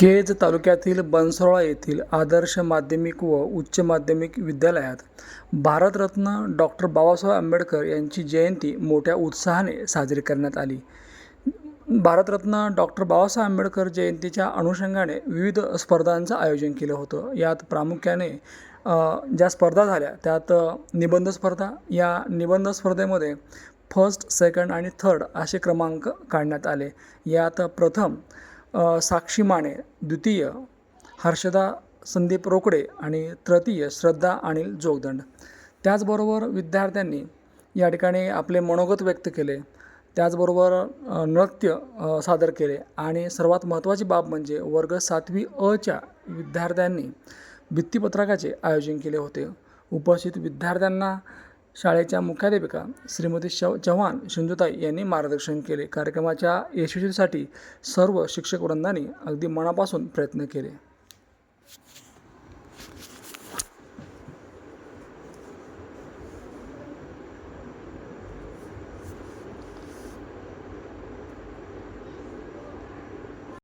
केज तालुक्यातील बनसोळा येथील आदर्श माध्यमिक व उच्च माध्यमिक विद्यालयात भारतरत्न डॉक्टर बाबासाहेब आंबेडकर यांची जयंती मोठ्या उत्साहाने साजरी करण्यात आली. भारतरत्न डॉक्टर बाबासाहेब आंबेडकर जयंतीच्या अनुषंगाने विविध स्पर्धांचं आयोजन केलं होतं. यात प्रामुख्याने ज्या स्पर्धा झाल्या त्यात निबंध स्पर्धा या निबंध स्पर्धेमध्ये फर्स्ट सेकंड आणि थर्ड असे क्रमांक काढण्यात आले. यात प्रथम साक्षी माने द्वितीय हर्षदा संदीप रोकडे आणि तृतीय श्रद्धा अनिल जोगदंड. त्याचबरोबर विद्यार्थ्यांनी या ठिकाणी आपले मनोगत व्यक्त केले. त्याचबरोबर नृत्य सादर केले. आणि सर्वात महत्त्वाची बाब म्हणजे वर्ग सातवी अच्या विद्यार्थ्यांनी भित्तीपत्रकाचे आयोजन केले होते. उपस्थित विद्यार्थ्यांना शाळेच्या मुख्याध्यापिका श्रीमती शव चव्हाण शिंदुताई यांनी मार्गदर्शन केले. कार्यक्रमाच्या यशस्वीसाठी सर्व शिक्षक वृंदांनी अगदी मनापासून प्रयत्न केले.